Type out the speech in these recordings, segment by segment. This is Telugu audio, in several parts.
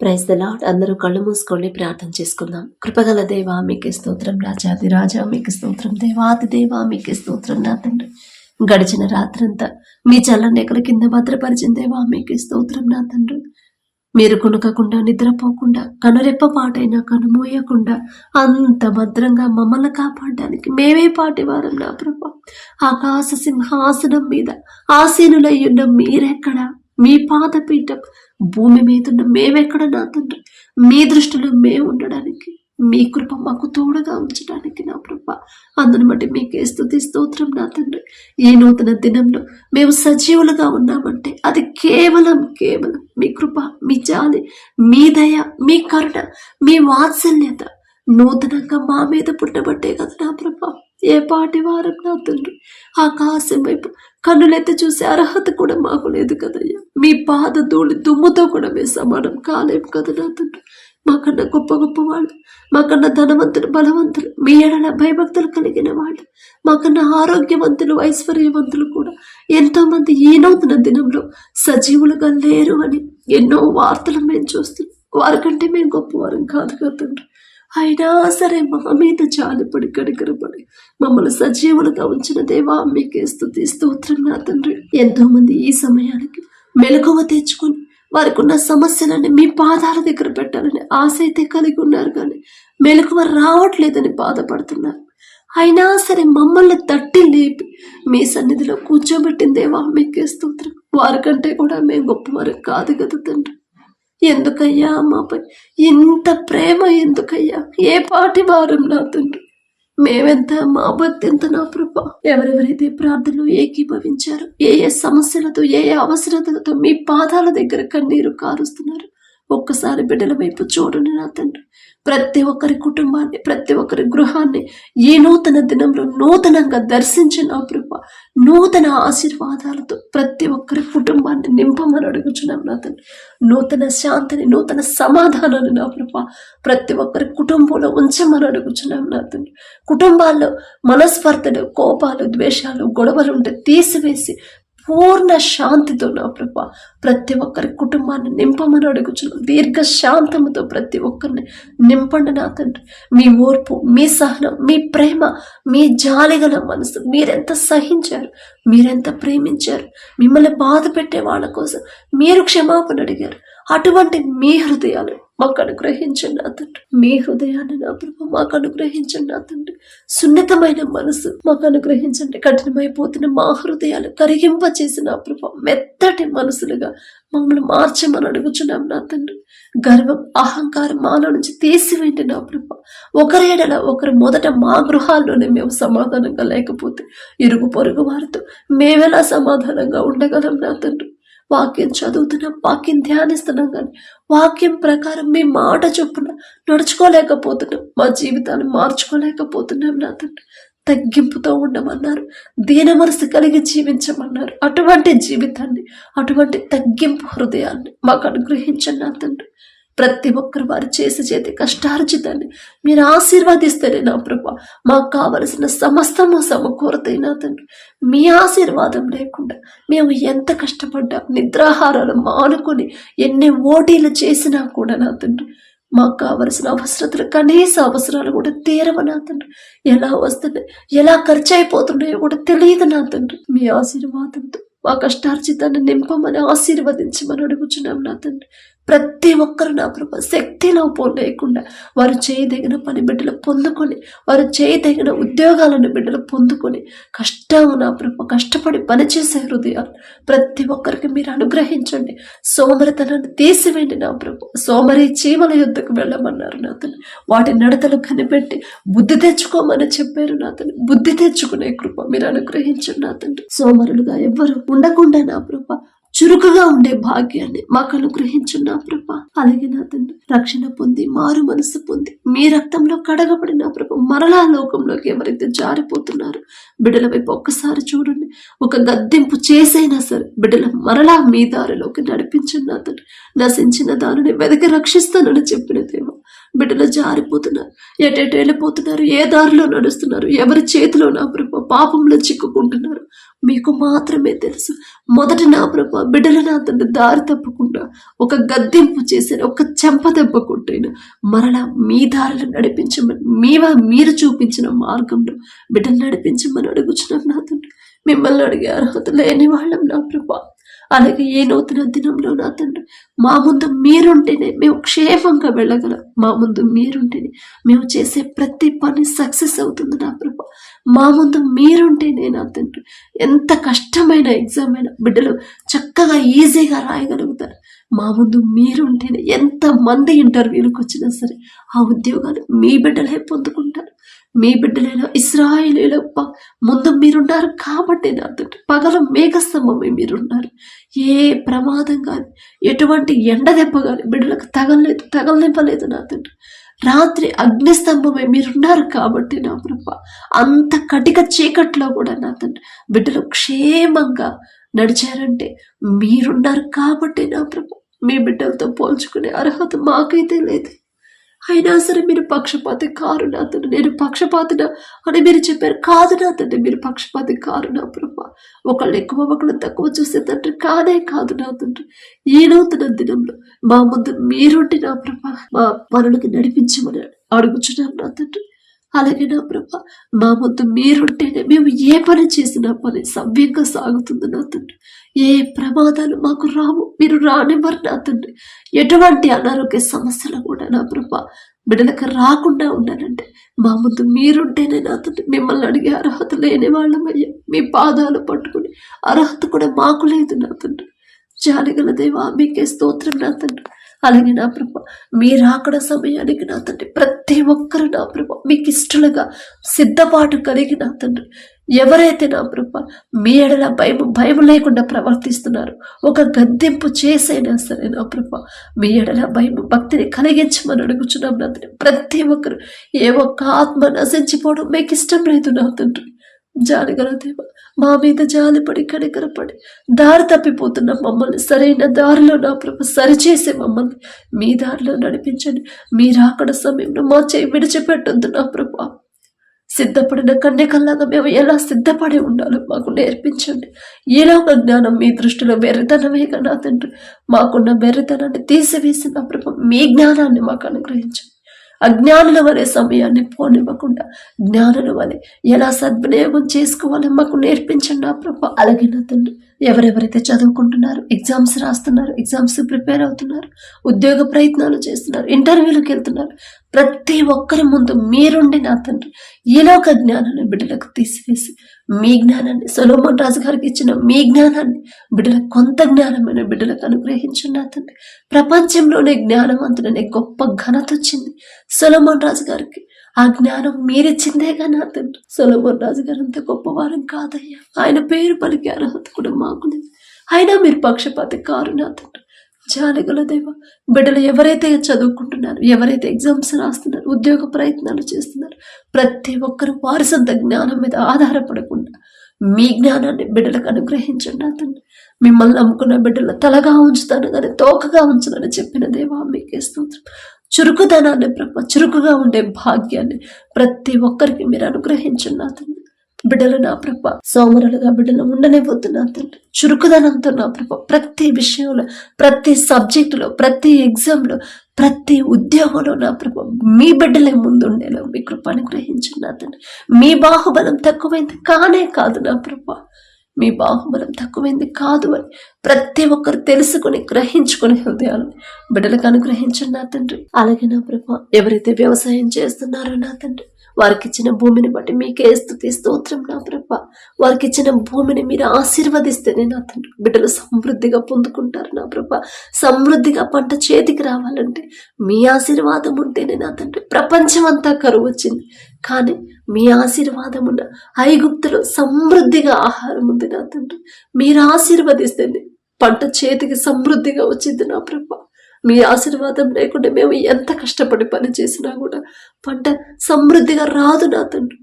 ప్రైజ్ ద లాడ్ అందరూ కళ్ళు మూసుకోండి ప్రార్థన చేసుకుందాం. కృపగల దేవా మీకే స్తోత్రం రాజాది రాజా మీకు స్తోత్రం దేవాది దేవా మీకే స్తోత్రం నా తండ్రి. గడిచిన రాత్రంతా మీ చల్లని ఎకల కింద భద్రపరిచిన దేవా మీకే స్తోత్రం నా తండ్రి. మీరు కొనుకకుండా నిద్రపోకుండా కనురెప్ప పాటైనా కనుమోయకుండా అంత భద్రంగా మమ్మల్ని కాపాడడానికి మేమే పాటివారం నా ప్రభా. ఆకాశ సింహాసనం మీద ఆసీనులయ్యున్న మీరెక్కడ? మీ పాదపీఠం భూమి మీద ఉన్న మేమెక్కడ నా తండ్రి? మీ దృష్టిలో మేము ఉండడానికి మీ కృప మాకు తోడుగా ఉంచడానికి నా ప్రభ. అందుని బట్టి మీకే స్థుతి స్తోత్రం నా తండ్రి. ఈ నూతన దినంలో మేము సజీవులుగా ఉన్నామంటే అది కేవలం కేవలం మీ కృప మీ జాలి మీ దయ మీ కరుణ మీ వాత్సల్యత నూతనంగా మా మీద పుట్టబట్టే కదా నా ప్రభ. ఏ పాటి వారం నా తండ్రి? ఆకాశం వైపు కన్నులెత్తి చూసే అర్హత కూడా మాకు లేదు కదయ్యా. మీ పాద ధూళి దుమ్ముతో కూడా మేము సమానం కాలేం కదా నా తండ్రి? మాకన్నా గొప్ప గొప్ప వాళ్ళు మాకన్నా ధనవంతులు బలవంతులు మీ ఎడల భయభక్తులు కలిగిన వాళ్ళు మాకన్నా ఆరోగ్యవంతులు ఐశ్వర్యవంతులు కూడా ఎంతోమంది మంది దినంలో సజీవులుగా లేరు అని ఎన్నో వార్తలు మేము చూస్తున్నాం. వారికంటే మేము గొప్పవారం కాదు కదా తండ్రి? అయినా సరే మా మీద జాలిపడి కడికరపడి మమ్మల్ని సజీవులుగా ఉంచిన దేవా మీకే స్తుతి స్తోత్రం నా తండ్రి. ఎంతోమంది ఈ సమయానికి మెలకువ తెచ్చుకొని వారికి ఉన్న సమస్యలన్నీ మీ పాదాల దగ్గర పెట్టాలని ఆశ అయితే కలిగి ఉన్నారు కానీ మెలకువ రావట్లేదని బాధపడుతున్నారు. అయినా సరే మమ్మల్ని తట్టి లేపి మీ సన్నిధిలో కూర్చోబెట్టిందేవా మీకే స్తోత్రం. వారికంటే కూడా మేము గొప్పవారు కాదు కదా తండ్రి. ఎందుకయ్యా మాపై ఇంత ప్రేమ ఎందుకయ్యా? ఏ పాటి వారం నా తండ్రి? మేమెంత మా భక్తి ఎంత నా కృప ఎవరెవరైతే ప్రార్థనలు ఏకీభవించారు ఏ ఏ సమస్యలతో ఏ ఏ అవసరతలతో మీ పాదాల దగ్గర కన్నీరు కారుస్తున్నారు ఒక్కసారి బిడ్డల వైపు చూడండి నా తండ్రి. ప్రతి ఒక్కరి కుటుంబాన్ని ప్రతి ఒక్కరి గృహాన్ని ఈ నూతన దినంలో నూతనంగా దర్శించిన నా నూతన ఆశీర్వాదాలతో ప్రతి ఒక్కరి కుటుంబాన్ని నింపమని అడుగుచున్నాం నా తండ్రి. నూతన శాంతిని నూతన సమాధానాన్ని నా కృప ప్రతి ఒక్కరి కుటుంబంలో ఉంచమని అడుగుచున్నాం నా తండ్రి. కుటుంబాల్లో మనస్పర్ధలు కోపాలు ద్వేషాలు గొడవలు ఉంటే తీసివేసి పూర్ణ శాంతితో నా ప్రభ ప్రతి ఒక్కరి కుటుంబాన్ని నింపమని అడుగుచున్నాం. దీర్ఘ శాంతముతో ప్రతి ఒక్కరిని నింపండి నా తండ్రి. మీ ఓర్పు మీ సహనం మీ ప్రేమ మీ జాలిగల మనసు మీరెంత సహించారు మీరెంత ప్రేమించారు మిమ్మల్ని బాధ పెట్టే వాళ్ళ కోసం మీరు క్షమాపణ అడిగారు. అటువంటి మీ హృదయాలు మాకు అనుగ్రహించండి నా మీ హృదయాన్ని నా ప్రభు మాకు అనుగ్రహించండి నా సున్నితమైన మనసు మాకు అనుగ్రహించండి. కఠినమైపోతున్న మా హృదయాలు కరిగింప చేసిన ప్రభు మెత్తటి మనసులుగా మమ్మల్ని మార్చమని అడుగుచున్నాం నా తండ్రి. గర్వం అహంకారం మాలో నుంచి తీసివేయండి నా ప్రభు. ఒకరి ఎడల ఒకరు మొదట మా గృహాల్లోనే మేము సమాధానంగా లేకపోతే ఇరుగు పొరుగు వారితో మేమెలా సమాధానంగా ఉండగలం నా తండ్రి? వాక్యం చదువుతున్నాం వాక్యం ధ్యానిస్తున్నాం కానీ వాక్యం ప్రకారం మీ మాట చొప్పున నడుచుకోలేకపోతున్నాం. మా జీవితాన్ని మార్చుకోలేకపోతున్నాం నా తండ్రి తగ్గింపుతో ఉండమన్నారు దీన మనసు కలిగి జీవించమన్నారు. అటువంటి జీవితాన్ని అటువంటి తగ్గింపు హృదయాన్ని మాకు అనుగ్రహించండి నా తండ్రి ప్రతి ఒక్కరు వారు చేసి చేతి కష్టార్జితాన్ని మీరు ఆశీర్వాదిస్తేనే నా ప్రభా మాకు కావలసిన సమస్తము సమకూరతైనా తండ్రి. మీ ఆశీర్వాదం లేకుండా మేము ఎంత కష్టపడ్డా నిద్రాహారాలు మానుకొని ఎన్ని ఓటీలు చేసినా కూడా నా తండ్రి. మాకు కావలసిన అవసరతలు కనీస అవసరాలు కూడా తీరవ నా తండ్రి. ఎలా వస్తున్నాయి ఎలా ఖర్చు అయిపోతున్నాయో కూడా తెలియదు నా తండ్రి. మీ ఆశీర్వాదంతో మా కష్టార్జితాన్ని నింపమని ఆశీర్వదించమని అడుగుచున్నాం నా తండ్రి. ప్రతి ఒక్కరు నా ప్రభ శక్తిలో లేకుండా వారు చేయదగిన పని బిడ్డలు పొందుకొని వారు చేయదగిన ఉద్యోగాలను బిడ్డలు పొందుకొని కష్టము నా ప్రభ కష్టపడి పనిచేసే హృదయాలు ప్రతి ఒక్కరికి మీరు అనుగ్రహించండి. సోమరితనాన్ని తీసివేయండి నా ప్రభు సోమరి చీమల యుద్ధకు వెళ్ళమన్నారు నాతను వాటి నడతలు కనిపెట్టి బుద్ధి తెచ్చుకోమని చెప్పారు నాతను బుద్ధి తెచ్చుకునే కృప మీరు అనుగ్రహించండి నా తండ్రి సోమరులుగా ఎవ్వరు ఉండకుండా నా ప్రభ చురుకుగా ఉండే భాగ్యాన్ని మాకు అనుగ్రహించున్నా ప్రభ. అలాగే నా తండ్రి రక్షణ పొంది మారు మనసు పొంది మీ రక్తంలో కడగబడిన ప్రభ మరలా లోకంలోకి ఎవరైతే జారిపోతున్నారు బిడ్డల వైపు ఒక్కసారి చూడండి. ఒక గద్దెంపు చేసైనా సరే బిడ్డల మరలా మీ దారిలోకి నడిపించిన అతను నశించిన దానిని వెదక రక్షిస్తానని చెప్పిన దేవ బిడ్డలు జారిపోతున్నారు. ఎటెటు వెళ్ళిపోతున్నారు ఏ దారిలో నడుస్తున్నారు ఎవరి చేతిలో నా ప్రభు పాపంలో చిక్కుకుంటున్నారు. మీకు మాత్రమే తెలుసు. మొదట నా ప్రభ బిడ్డలు నా తండ్రి దారి తప్పకుండా ఒక గద్దెంపు చేశాను ఒక చెంప దెబ్బ మరలా మీ దారిలో నడిపించమని మీ మీరు చూపించిన మార్గంలో బిడ్డలు నడిపించమని అడుగుచున్నాం నా తండ్రి. మిమ్మల్ని అడిగే అర్హత లేని వాళ్ళం నా ప్రభా. అలాగే ఏ నూతన దినంలో నా తండ్రి మా ముందు మీరుంటేనే మేము క్షేమంగా వెళ్ళగలం. మా ముందు మీరుంటేనే మేము చేసే ప్రతి పని సక్సెస్ అవుతుంది నా ప్రభా. మా ముందు మీరుంటేనే నా తండ్రి ఎంత కష్టమైన ఎగ్జామ్ అయినా బిడ్డలు చక్కగా ఈజీగా రాయగలుగుతారు. మా ముందు మీరుంటేనే ఎంత మంది ఇంటర్వ్యూలకు వచ్చినా సరే ఆ ఉద్యోగాలు మీ బిడ్డలే పొందుకుంటారు. మీ బిడ్డలైన? ఇస్రాయిలీలో ముందు మీరున్నారు కాబట్టి నేను అర్థం పగల మేఘస్తంభమే మీరున్నారు. ఏ ప్రమాదం కానీ ఎటువంటి ఎండ దెబ్బ కానీ బిడ్డలకు తగలలేదు తగలనివ్వలేదు నా తండ్రి. రాత్రి అగ్నిస్తంభమే మీరున్నారు కాబట్టి నా ప్రభ. అంత కటిక చీకట్లో కూడా నా తండ్రి బిడ్డలు క్షేమంగా నడిచారంటే మీరున్నారు కాబట్టి నా ప్రభ. మీ బిడ్డలతో పోల్చుకునే అర్హత మాకైతే లేదు. అయినా సరే మీరు పక్షపాతి కారు నా తండ్రి నేను పక్షపాతిన అని మీరు చెప్పారు. కాదు నా తండ్రి మీరు పక్షపాతి కారు నా ప్రభా? ఒకళ్ళు ఎక్కువ ఒకళ్ళు తక్కువ చూసే తండ్రి కాదే కాదు నా తండ్రి. ఈ నూతన దినంలో మా ముందు మీరుండి నా ప్రభా మా పనులకి నడిపించమని అడుగుచున్నాను నా తండ్రి. అలాగే నా ప్రభా మా ముందు మీరుంటేనే మేము ఏ పని చేసినా పని సవ్యంగా సాగుతుంది నా తండ్రి. ఏ ప్రమాదాలు మాకు రావు మీరు రానివ్వరు నా తండ్రి. ఎటువంటి అనారోగ్య సమస్యలు కూడా నా ప్రభ బిడ్డలకు రాకుండా ఉండాలంటే మా ముందు మీరుంటేనే నా తండ్రి. మిమ్మల్ని అడిగే అర్హత లేని వాళ్ళమయ్యా మీ పాదాలు పట్టుకుని అర్హత కూడా మాకు లేదు నా తండ్రి. జాలిగల దేవా మీకే స్తోత్రం నా తండ్రి. అలాగే నా ప్రభ మీ రాకడ సమయానికి నా తండ్రి ప్రతి ఒక్కరు నా ప్రభ మీకు ఇష్టలుగా సిద్ధపాటు కలిగి నా తండ్రి. ఎవరైతే నా ప్రభ మీ ఎడల భయం భయం లేకుండా ప్రవర్తిస్తున్నారు ఒక గద్దెంపు చేసైనా సరే నా ప్రభ మీ ఎడల భయం భక్తిని కలిగించమని అడుగుచున్నాం నా తండ్రి. ప్రతి ఒక్కరు ఏ ఒక్క ఆత్మ నశించిపోవడం మీకు ఇష్టం లేదు నా తండ్రి. జాలిగల దేవ మా మీద జాలిపడి కనికరపడి దారి తప్పిపోతున్న మమ్మల్ని సరైన దారిలో నా ప్రభు సరిచేసే మమ్మల్ని మీ దారిలో నడిపించండి. మీరు అక్కడ సమయంలో మా చేయి విడిచిపెట్టొద్దు నా ప్రభు. సిద్ధపడిన కన్యకల్లాగా మేము ఎలా సిద్ధపడి ఉండాలో మాకు నేర్పించండి. ఈలోక జ్ఞానం మీ దృష్టిలో వెర్రితనమే కదా తండ్రి. మాకున్న వెర్రితనాన్ని తీసివేసిన ప్రభు మీ జ్ఞానాన్ని మాకు అనుగ్రహించండి. అజ్ఞానుల వలె సమయాన్ని పోనివ్వకుండా జ్ఞానుల వలె ఎలా సద్వినియోగం చేసుకోవాలో మాకు నేర్పించండి నా ప్రభు. అలాగే నా తండ్రి? ఎవరెవరైతే చదువుకుంటున్నారు ఎగ్జామ్స్ రాస్తున్నారు ఎగ్జామ్స్ ప్రిపేర్ అవుతున్నారు ఉద్యోగ ప్రయత్నాలు చేస్తున్నారు ఇంటర్వ్యూలకు వెళ్తున్నారు ప్రతి ఒక్కరి ముందు మీరుండి నా తండ్రి ఈలోక జ్ఞానాన్ని బిడ్డలకు తీసివేసి మీ జ్ఞానాన్ని సొలోమన్ రాజు గారికి ఇచ్చిన మీ జ్ఞానాన్ని బిడ్డల కొంత జ్ఞానమైన బిడ్డలకు అనుగ్రహించండి తండ్రి ప్రపంచంలోనే జ్ఞానవంతుడనే గొప్ప ఘనత వచ్చింది. సొలోమన్ రాజు గారికి ఆ జ్ఞానం మీరిచ్చిందే కానీ తండ్రి సొలోమన్ రాజు గారు అంత గొప్పవారం కాదయ్యా. ఆయన పేరు పలికే అర్హత కూడా మాకు అయినా మీరు పక్షపాతి కారు నా తండ్రి జాలిగల దేవ బిడ్డలు ఎవరైతే చదువుకుంటున్నారు ఎవరైతే ఎగ్జామ్స్ రాస్తున్నారు ఉద్యోగ ప్రయత్నాలు చేస్తున్నారు ప్రతి ఒక్కరు వారి సొంత జ్ఞానం మీద ఆధారపడకుండా మీ జ్ఞానాన్ని బిడ్డలకు అనుగ్రహించండి అతను. మిమ్మల్ని నమ్ముకున్న బిడ్డలు తలగా ఉంచుతాను కానీ తోకగా ఉంచునని చెప్పిన దేవా మీకే స్తోత్రం. చురుకుదనాన్ని ప్రభ చురుకుగా ఉండే భాగ్యాన్ని ప్రతి ఒక్కరికి మీరు అనుగ్రహించండి అతను. బిడ్డలు నా ప్రభ సోమరులుగా బిడ్డలు ఉండనివ్వద్దు నా తండ్రి చురుకుదనంతో నా ప్రభ ప్రతి విషయంలో ప్రతి సబ్జెక్టులో ప్రతి ఎగ్జామ్లో ప్రతి ఉద్యోగంలో నా ప్రభ మీ బిడ్డలే ముందుండేలా మీ కృప అనుగ్రహించండి నా తండ్రి మీ బాహుబలం తక్కువైంది కానే కాదు నా ప్రభు. మీ బాహుబలం తక్కువైంది కాదు అని ప్రతి ఒక్కరు తెలుసుకుని గ్రహించుకునే హృదయాలు బిడ్డలకు అనుగ్రహించండి నా తండ్రి. అలాగే నా ప్రభా ఎవరైతే వ్యవసాయం చేస్తున్నారో నా తండ్రి వారికి ఇచ్చిన భూమిని బట్టి మీకే స్థుతి స్తోత్రం నా ప్రభ. వారికి ఇచ్చిన భూమిని మీరు ఆశీర్వదిస్తేనే నా తండ్రి బిడ్డలు సమృద్ధిగా పొందుకుంటారు నా ప్రభ. సమృద్ధిగా పంట చేతికి రావాలంటే మీ ఆశీర్వాదం ఉంటేనే నా తండ్రి ప్రపంచం అంతా కరువు వచ్చింది కానీ మీ ఆశీర్వాదం ఉన్న ఐగుప్తులో సమృద్ధిగా ఆహారం ఉంది నా తండ్రి. మీరు ఆశీర్వదిస్తుంది పంట చేతికి సమృద్ధిగా వచ్చింది నా ప్రభ. మీ ఆశీర్వాదం లేకుండా మేము ఎంత కష్టపడి పని చేసినా కూడా పంట సమృద్ధిగా రాదు నా తండ్రి.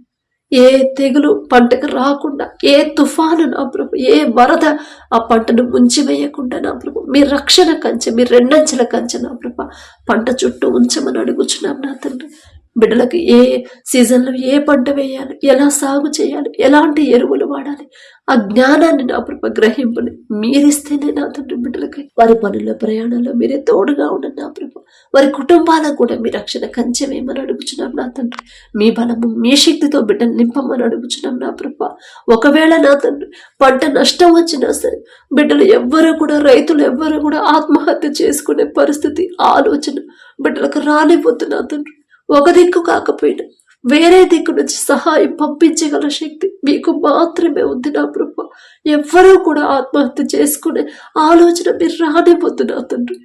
ఏ తెగులు పంటకు రాకుండా ఏ తుఫాను నా ప్రభు ఏ వరద ఆ పంటను ముంచివేయకుండా నా ప్రభు. మీ రక్షణ కంచె మీ రెండంచెల కంచె నా ప్రభు. పంట చుట్టూ ఉంచమని అడుగుచున్నాం నా తండ్రి. బిడ్డలకు ఏ సీజన్లో ఏ పంట వేయాలి ఎలా సాగు చేయాలి ఎలాంటి ఎరువులు వాడాలి ఆ జ్ఞానాన్ని నా ప్రభ గ్రహింపుని మీరిస్తేనే నా తండ్రి బిడ్డలకి. వారి పనుల ప్రయాణంలో మీరే తోడుగా ఉండండి నా ప్రభ. వారి కుటుంబాలకు కూడా మీ రక్షణ కంచెమేమని అడుగుచున్నాం నా తండ్రి. మీ బలము మీ శక్తితో బిడ్డను నింపమని అడుగుచున్నాం నా ప్రభ. ఒకవేళ నా తండ్రి పంట నష్టం వచ్చినా సరే బిడ్డలు ఎవ్వరూ కూడా రైతులు ఎవ్వరూ కూడా ఆత్మహత్య చేసుకునే పరిస్థితి ఆలోచన బిడ్డలకు రానిపోతున్నా తండ్రి. ఒక దిక్కు కాకపోయినా వేరే దిక్కు నుంచి సహాయం పంపించగల శక్తి మీకు మాత్రమే ఉంది నా ప్రభు. ఎవ్వరూ కూడా ఆత్మహత్య చేసుకునే ఆలోచన మీరు రానిపోతున్నా తండ్రి.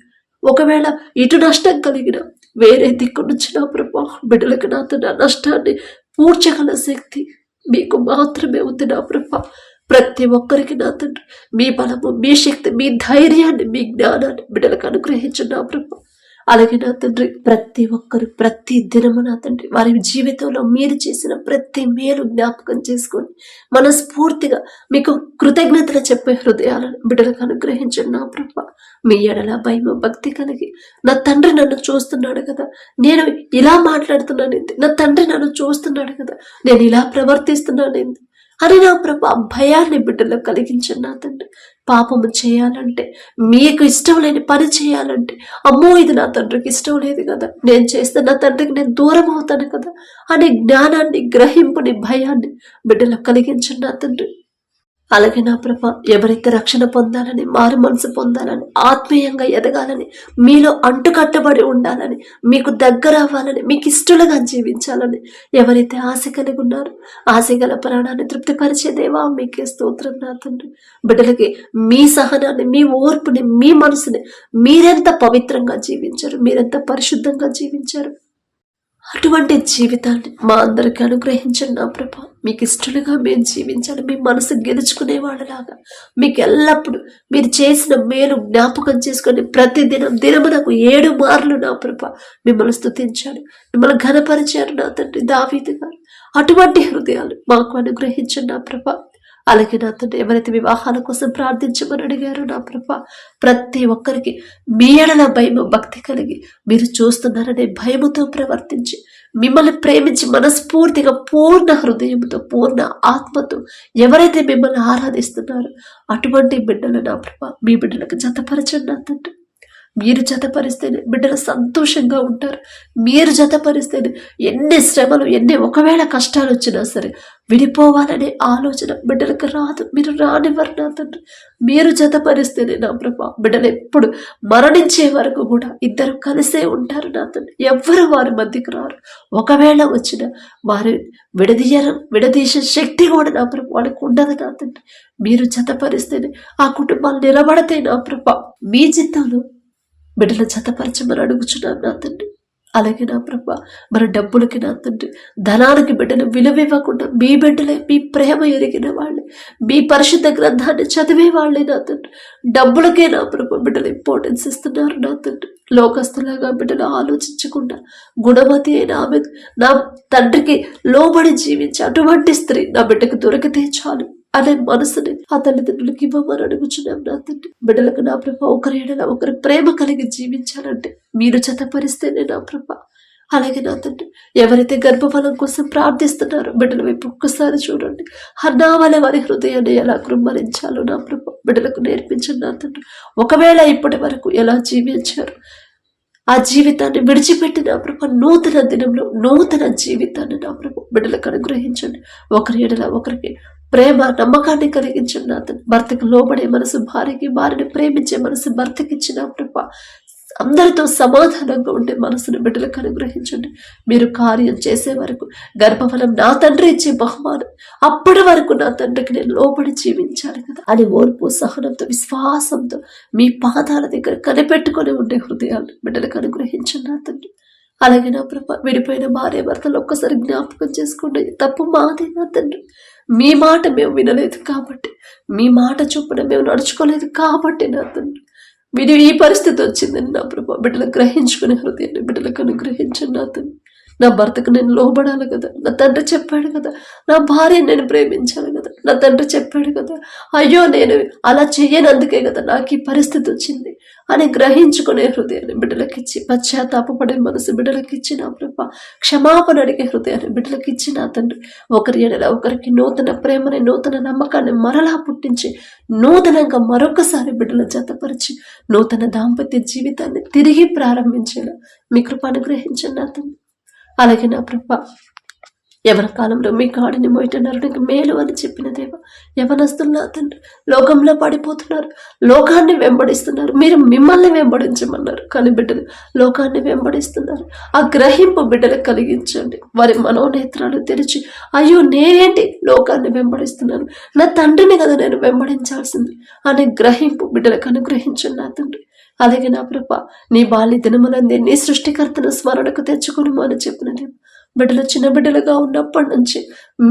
ఒకవేళ ఇటు నష్టం కలిగిన వేరే దిక్కు నుంచి నా ప్రభు బిడ్డలకు నా తండ్రి నష్టాన్ని పూడ్చగల శక్తి మీకు మాత్రమే ఉంది నా ప్రభు. ప్రతి ఒక్కరికి నా తండ్రి మీ బలము మీ శక్తి మీ ధైర్యాన్ని మీ జ్ఞానాన్ని బిడ్డలకు అనుగ్రహించు నా ప్రభు. అలాగే నా తండ్రి ప్రతి ఒక్కరు ప్రతి దినము నా తండ్రి వారి జీవితంలో మీరు చేసిన ప్రతి మేలు జ్ఞాపకం చేసుకొని మనస్ఫూర్తిగా మీకు కృతజ్ఞతలు చెప్పే హృదయాలను బిడ్డలకు అనుగ్రహించండి నా ప్రభ. మీ ఎడల భయం భక్తి కలిగి నా తండ్రి నన్ను చూస్తున్నాడు కదా. నేను ఇలా మాట్లాడుతున్నాను ఏంటి? నా తండ్రి నన్ను చూస్తున్నాడు కదా. నేను ఇలా ప్రవర్తిస్తున్నాను ఏంటి అని నా ప్రభు ఆ భయాన్ని బిడ్డలో కలిగించండి నా తండ్రి. పాపము చేయాలంటే మీకు ఇష్టం లేని పని చేయాలంటే అమ్మో ఇది నా తండ్రికి ఇష్టం లేదు కదా. నేను చేస్తే నా తండ్రికి నేను దూరం అవుతాను కదా. అనే జ్ఞానాన్ని గ్రహింపుని భయాన్ని బిడ్డలో కలిగించండి నా తండ్రి. అలాగే నా ప్రభ ఎవరైతే రక్షణ పొందాలని మారు మనసు పొందాలని ఆత్మీయంగా ఎదగాలని మీలో అంటుకట్టబడి ఉండాలని మీకు దగ్గర అవ్వాలని మీకు ఇష్టలుగా జీవించాలని ఎవరైతే ఆశ కలిగి ఉన్నారో ఆశ గల ప్రాణాన్ని తృప్తిపరిచే దేవా మీకే స్తోత్రం నా తండ్రి. బిడ్డలకి మీ సహనాన్ని మీ ఓర్పుని మీ మనసుని మీరెంత పవిత్రంగా జీవించారు మీరెంత పరిశుద్ధంగా జీవించారు. అటువంటి జీవితాన్ని మా అందరికి అనుగ్రహించండి నా ప్రభ. మీకు ఇష్టలుగా మేము జీవించాలి. మీ మనసు గెలుచుకునే వాళ్ళలాగా మీకు ఎల్లప్పుడూ మీరు చేసిన మేలు జ్ఞాపకం చేసుకొని ప్రతి దినం దినమునకు ఏడు మార్లు నా ప్రభ మిమ్మల్ని స్థుతించాడు మిమ్మల్ని ఘనపరిచారు నా తండ్రి దావీదు గారు. అటువంటి హృదయాలు మాకు అనుగ్రహించండి నా ప్రభ. అలాగే నా తండ్రి ఎవరైతే వివాహాల కోసం ప్రార్థించమని అడిగారో నా ప్రభ ప్రతి ఒక్కరికి మీ ఎడల భయం భక్తి కలిగి మీరు చూస్తున్నారనే భయముతో ప్రవర్తించి మిమ్మల్ని ప్రేమించి మనస్ఫూర్తిగా పూర్ణ హృదయంతో పూర్ణ ఆత్మతో ఎవరైతే మిమ్మల్ని ఆరాధిస్తున్నారో అటువంటి బిడ్డలు నా ప్రభ మీ బిడ్డలకు జతపరచండి నా తండ్రి. మీరు జతపరిస్తేనే బిడ్డలు సంతోషంగా ఉంటారు. మీరు జతపరిస్తేనే ఎన్ని శ్రమలు ఎన్ని ఒకవేళ కష్టాలు వచ్చినా సరే విడిపోవాలనే ఆలోచన బిడ్డలకు రాదు. మీరు రానివ్వరు నా తండ్రి. మీరు జతపరిస్తేనే నా ప్రభా బిడ్డలు ఎప్పుడు మరణించే వరకు కూడా ఇద్దరు కలిసే ఉంటారు నా తండ్రి. ఎవ్వరు వారి మధ్యకి రారు. ఒకవేళ వచ్చిన వారి విడదీయరం విడదీసే శక్తి కూడా నా ప్రభు వాళ్ళకి ఉండదు నా తండ్రి. మీరు జతపరిస్తేనే ఆ కుటుంబాలు నిలబడితే నా ప్రభా మీ చిత్తంలో బిడ్డల జతపరచమని అడుగుచున్నాను నా తండ్రి. అలాగే నా ప్రభ మన డబ్బులకి నా తండ్రి ధనానికి బిడ్డలు విలువివ్వకుండా మీ బిడ్డలే మీ ప్రేమ ఎరిగిన వాళ్ళే మీ పరిశుద్ధ గ్రంథాన్ని చదివే వాళ్ళే నా తండ్రి. డబ్బులకే నా ప్రభ బిడ్డలు ఇంపార్టెన్స్ ఇస్తున్నారు నా తండ్రి. లోకస్తులాగా బిడ్డలు ఆలోచించకుండా గుణవతి అయిన ఆమె నా తండ్రికి లోబడి జీవించి అటువంటి స్త్రీ నా బిడ్డకు దొరికితే చాలు. అనే మనసుని ఆ తల్లిదండ్రులకి ఇవ్వమని అడుగుచున్నాం నా తండ్రి. బిడ్డలకు నా ప్రభ ఒకరి ఎడల ఒకరి ప్రేమ కలిగి జీవించాలంటే మీరు జతపరిస్తేనే నా ప్రభ. అలాగే నా తండ్రి ఎవరైతే గర్భఫలం కోసం ప్రార్థిస్తున్నారో బిడ్డల వైపు ఒక్కసారి చూడండి. అన్నావలే వారి హృదయాన్ని ఎలా కృమ్మరించాలో నా ప్రభ. బిడ్డలకు నేర్పించండి నా తండ్రి. ఒకవేళ ఇప్పటి వరకు ఎలా జీవించారు ఆ జీవితాన్ని విడిచిపెట్టిన ప్రభ నూతన దినంలో నూతన జీవితాన్ని నా ప్రభు. బిడ్డలకు అనుగ్రహించండి. ఒకరి ఎడల ఒకరికి ప్రేమ నమ్మకాన్ని కలిగించండి అతను భర్తకు లోబడే మనసు భార్యకి భార్యని ప్రేమించే మనసు భర్తకి ఇచ్చిన ప్రభ అందరితో సమాధానంగా ఉండే మనసును బిడ్డలకు అనుగ్రహించండి. మీరు కార్యం చేసే వరకు గర్భఫలం నా తండ్రి ఇచ్చే బహుమానం అప్పటి వరకు నా తండ్రికి నేను లోబడి జీవించాలి కదా అని ఓర్పు సహనంతో విశ్వాసంతో మీ పాదాల దగ్గర కనిపెట్టుకొని ఉండే హృదయాలను బిడ్డలకు అనుగ్రహించండి నా తండ్రి. అలాగే నా ప్రభ విడిపోయిన భార్య భర్తలు ఒక్కసారి జ్ఞాపకం చేసుకోండి. తప్పు మాదే నా తండ్రి. మీ మాట మేము వినలేదు కాబట్టి మీ మాట చొప్పున మేము నడుచుకోలేదు కాబట్టి నా తండ్రి. మీరు ఈ పరిస్థితి వచ్చిందని నా ప్రభా బిడ్డలు గ్రహించుకునే హృదయాన్ని బిడ్డలకు అనుగ్రహించండి నా తండ్రి. నా భర్తకు నేను లోబడాలి కదా నా తండ్రి చెప్పాడు కదా నా భార్య నేను ప్రేమించాలి కదా నా తండ్రి చెప్పాడు కదా అయ్యో నేను అలా చేయనందుకే కదా నాకు ఈ పరిస్థితి వచ్చింది అని గ్రహించుకునే హృదయాన్ని బిడ్డలకిచ్చి పశ్చాత్తాపడే మనసు బిడ్డలకిచ్చి నా ప్రభ క్షమాపణ అడిగే హృదయాన్ని బిడ్డలకిచ్చి నా తండ్రి. ఒకరి ఎడల ఒకరికి నూతన ప్రేమని నూతన నమ్మకాన్ని మరలా పుట్టించి నూతనంగా మరొకసారి బిడ్డల జతపరిచి నూతన దాంపత్య జీవితాన్ని తిరిగి ప్రారంభించేలా మీ కృప అనుగ్రహించండి నా తండ్రి. అలాగే నా ప్రభ? ఎవరి కాలంలో మీ కాడిని మోయటన్నారు నీకు మేలు అని చెప్పిన దేవ యవనస్తులు నా తండ్రి లోకంలో పడిపోతున్నారు లోకాన్ని వెంబడిస్తున్నారు మీరు మిమ్మల్ని వెంబడించమన్నారు. కానీ బిడ్డలు లోకాన్ని వెంబడిస్తున్నారు. ఆ గ్రహింపు బిడ్డలకు కలిగించండి. వారి మనోనేత్రాలు తెరిచి అయ్యో నేనేంటి లోకాన్ని వెంబడిస్తున్నాను? నా తండ్రిని కదా నేను వెంబడించాల్సింది? అనే గ్రహింపు బిడ్డలకు అనుగ్రహించండి నా తండ్రి. అలాగే నా ప్రభ నీ బాల్య దినములందే నీ సృష్టికర్తను స్మరణకు తెచ్చుకును అని చెప్పినది బిడ్డలు చిన్న బిడ్డలుగా ఉన్నప్పటి నుంచి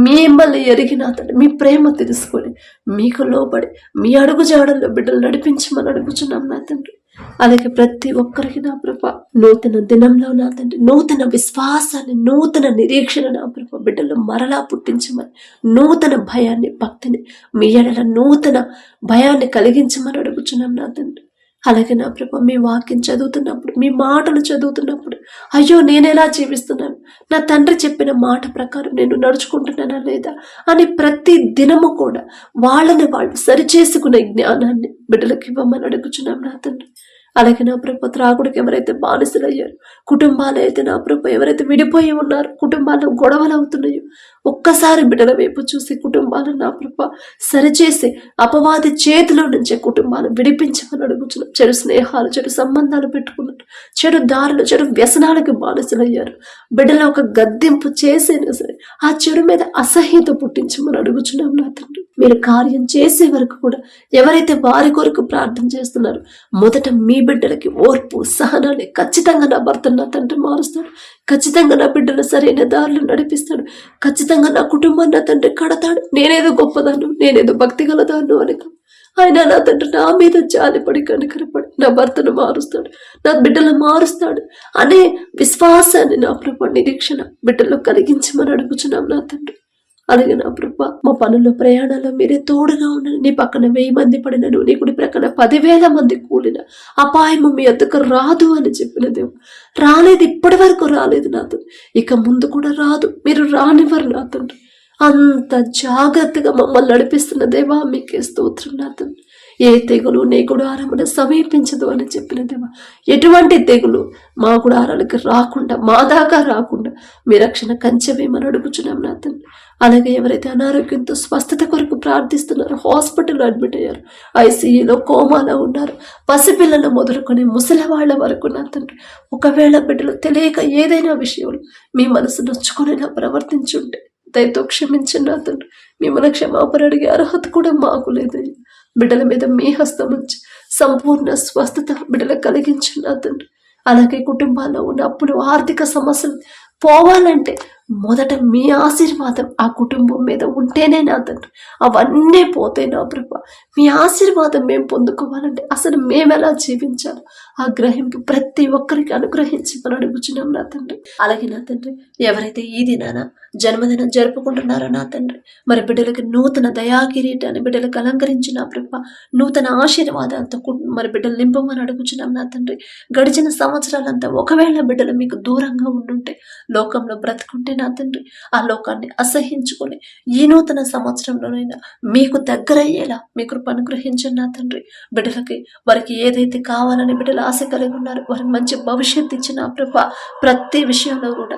మిమ్మల్ని ఎరిగిన అతడు మీ ప్రేమ తెలుసుకొని మీకు లోబడి మీ అడుగు జాడల్లో బిడ్డలు నడిపించమని అడుగుచున్నాం నా తండ్రి. అలాగే ప్రతి ఒక్కరికి నా ప్రభ నూతన దినంలో నా తండ్రి నూతన విశ్వాసాన్ని నూతన నిరీక్షణ నా ప్రభ బిడ్డలు మరలా పుట్టించమని నూతన భయాన్ని భక్తిని మీ ఎడల నూతన భయాన్ని కలిగించమని అడుగుచున్నాం నా తండ్రి. అలాగే నా ప్రభ మీ వాక్యం చదువుతున్నప్పుడు మీ మాటలు చదువుతున్నప్పుడు అయ్యో నేను ఎలా జీవిస్తున్నాను? నా తండ్రి చెప్పిన మాట ప్రకారం నేను నడుచుకుంటున్నానా లేదా? అని ప్రతి దినము కూడా వాళ్ళని వాళ్ళు సరిచేసుకునే జ్ఞానాన్ని బిడ్డలకు ఇవ్వమని అడుగుచున్నాం నా తండ్రి. అలాగే నా ప్రభు త్రాగుడికి ఎవరైతే బానిసలయ్యారు కుటుంబాలు అయితే నా ప్రభు ఎవరైతే విడిపోయి ఉన్నారు కుటుంబాల్లో గొడవలు అవుతున్నాయో ఒక్కసారి బిడ్డల వైపు చూసి కుటుంబాలను నా ప్రభు సరిచేసి అపవాది చేతిలో నుంచే కుటుంబాలు విడిపించమని అడుగుతున్నాం చెడు స్నేహాలు చెడు సంబంధాలు పెట్టుకున్నారు. చెడు దారులు చెడు వ్యసనాలకు బానిసలయ్యారు. బిడ్డల ఒక గద్దెంపు చేసైనా సరే ఆ చెడు మీద అసహ్యత పుట్టించమని అడుగుచున్నాం నా తండ్రి. మీరు కార్యం చేసే వరకు కూడా ఎవరైతే వారి కొరకు ప్రార్థన చేస్తున్నారో మొదట మీ బిడ్డలకి ఓర్పు సహనాన్ని ఖచ్చితంగా నా భర్త నా తండ్రి మారుస్తాడు. ఖచ్చితంగా నా బిడ్డను సరైన దారులు నడిపిస్తాడు. ఖచ్చితంగా నా కుటుంబాన్ని నా తండ్రి కడతాడు. నేనేదో గొప్పదాను నేనేదో భక్తి గలదాను అని ఆయన నా తండ్రి నా మీద జాలిపడి కనికరపడి నా భర్తను మారుస్తాడు. నా బిడ్డలు మారుస్తాడు అనే విశ్వాసాన్ని నా ప్రభు నిరీక్షణ బిడ్డలు కలిగించమని అడుగుచున్నాం నా తండ్రి. అలాగే నా ప్రభ మా పనుల్లో ప్రయాణాల్లో మీరే తోడుగా ఉండండి. నీ పక్కన వెయ్యి మంది పడినను నీ కుడి ప్రక్కన పదివేల మంది కూలిన అపాయము మీ వద్దకు రాదు అని చెప్పిన దేవు రాలేదు ఇప్పటి వరకు రాలేదు నాతో ఇక ముందు కూడా రాదు. మీరు రానివ్వరు నా తండ్రి. అంత జాగ్రత్తగా మమ్మల్ని నడిపిస్తున్న దేవా మీకే స్తోత్రం నా తండ్రి. ఏ తెగులు నీ గుడారమున సమీపించదు అని చెప్పిన దేవా ఎటువంటి తెగులు మా గుడారాలకు రాకుండా మా దాకా రాకుండా మీ రక్షణ కంచెవేమని అడుగుచున్నాం నా తండ్రి అలాగే ఎవరైతే అనారోగ్యంతో స్వస్థత కొరకు ప్రార్థిస్తున్నారో హాస్పిటల్లో అడ్మిట్ అయ్యారు ఐసీయూలో కోమాలో ఉన్నారు పసిపిల్లలు మొదలుకొని ముసలి వాళ్ళ వరకు నా తండ్రి ఒకవేళ బిడ్డలు తెలియక ఏదైనా విషయంలో మీ మనసు నొచ్చుకునేలా ప్రవర్తించుంటే దయతో క్షమించండి నా తండ్రి మిమ్మల్ని క్షమాపణ అడిగే అర్హత కూడా మాకు లేదయ్యా. బిడ్డల మీద మీ హస్తం ఉంచి సంపూర్ణ స్వస్థత బిడ్డలకు కలిగించండి తండ్రి. అలాగే కుటుంబాల్లో ఉన్న అప్పులు ఆర్థిక సమస్యలు పోవాలంటే మొదట మీ ఆశీర్వాదం ఆ కుటుంబం మీద ఉంటేనే నా తండ్రి. అవన్నీ పోతే నా ప్రభ. మీ ఆశీర్వాదం మేము పొందుకోవాలంటే అసలు మేము ఎలా జీవించాలి ఆ గ్రహింపు ప్రతి ఒక్కరికి అనుగ్రహించి మనం అడుగుచున్నాం నా తండ్రి. అలాగే నా తండ్రి ఎవరైతే ఈ దినాన జన్మదినం జరుపుకుంటున్నారో నా తండ్రి మరి బిడ్డలకి నూతన దయాకిరీటాన్ని బిడ్డలకు అలంకరించిన ప్రభ నూతన ఆశీర్వాదాలతో మరి బిడ్డలు నింపమని అడుగుచున్నాం నా తండ్రి. గడిచిన సంవత్సరాలంతా ఒకవేళ బిడ్డలు మీకు దూరంగా ఉండుంటే లోకంలో బ్రతుకుంటే నా తండ్రి. ఆ లోకాన్ని అసహించుకొని ఈ నూతన సంవత్సరంలోనైనా మీకు దగ్గరయ్యేలా మీ మీకు అనుగ్రహించండి నా తండ్రి. బిడ్డలకి వారికి ఏదైతే కావాలని బిడ్డలు ఆశ కలిగి ఉన్నారు వారికి మంచి భవిష్యత్తు ఇచ్చిన ఆ ప్రభ ప్రతి విషయంలో కూడా